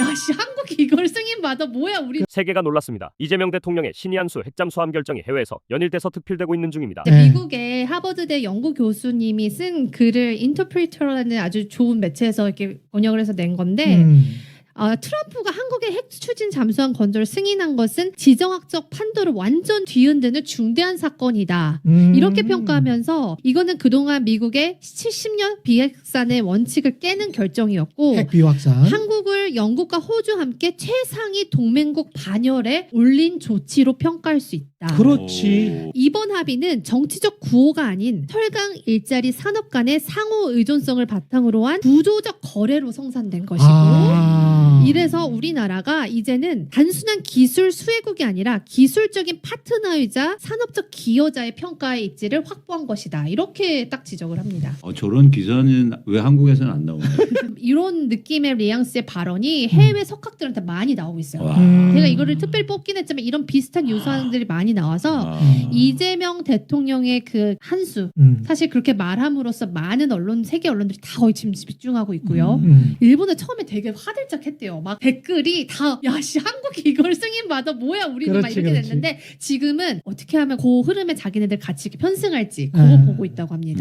야 씨 한국이 이걸 승인받아 뭐야 우리 세계가 놀랐습니다. 이재명 대통령의 신의 한수 핵잠 수함 결정이 해외에서 연일돼서 특필되고 있는 중입니다. 네. 미국의 하버드대 연구 교수님이 쓴 글을 인터프리터라는 아주 좋은 매체에서 이렇게 번역을 해서 낸 건데 음. 아, 트럼프가 한국의 핵 추진 잠수함 건조를 승인한 것은 지정학적 판도를 완전 뒤흔드는 중대한 사건이다. 음. 이렇게 평가하면서 이거는 그동안 미국의 70년 비핵산의 원칙을 깨는 결정이었고 핵 비확산. 한국을 영국과 호주 함께 최상위 동맹국 반열에 올린 조치로 평가할 수 있다. 그렇지. 이번 합의는 정치적 구호가 아닌 철강 일자리 산업 간의 상호 의존성을 바탕으로 한 구조적 거래로 성산된 것이고 아. 이래서 우리나라가 이제는 단순한 기술 수혜국이 아니라 기술적인 파트너이자 산업적 기여자의 평가의 입지를 확보한 것이다. 이렇게 딱 지적을 합니다. 어, 저런 기사는 왜 한국에서는 안 나오나요? 이런 느낌의 리앙스의 발언이 해외 석학들한테 많이 나오고 있어요. 와. 음. 제가 이거를 특별히 뽑긴 했지만 이런 비슷한 유사들이 많이 나와서 아. 이재명 대통령의 그 한수 음. 사실 그렇게 말함으로써 많은 언론 세계 언론들이 다 거의 지금 집중하고 있고요. 음. 일본은 처음에 되게 화들짝 했대 요. 막 댓글이 다 야씨 한국이 이걸 승인받아 뭐야 우리는 막 그렇지, 이렇게 그렇지. 됐는데 지금은 어떻게 하면 그 흐름에 자기네들 같이 이렇게 편승할지 그거 아. 보고 있다고 합니다.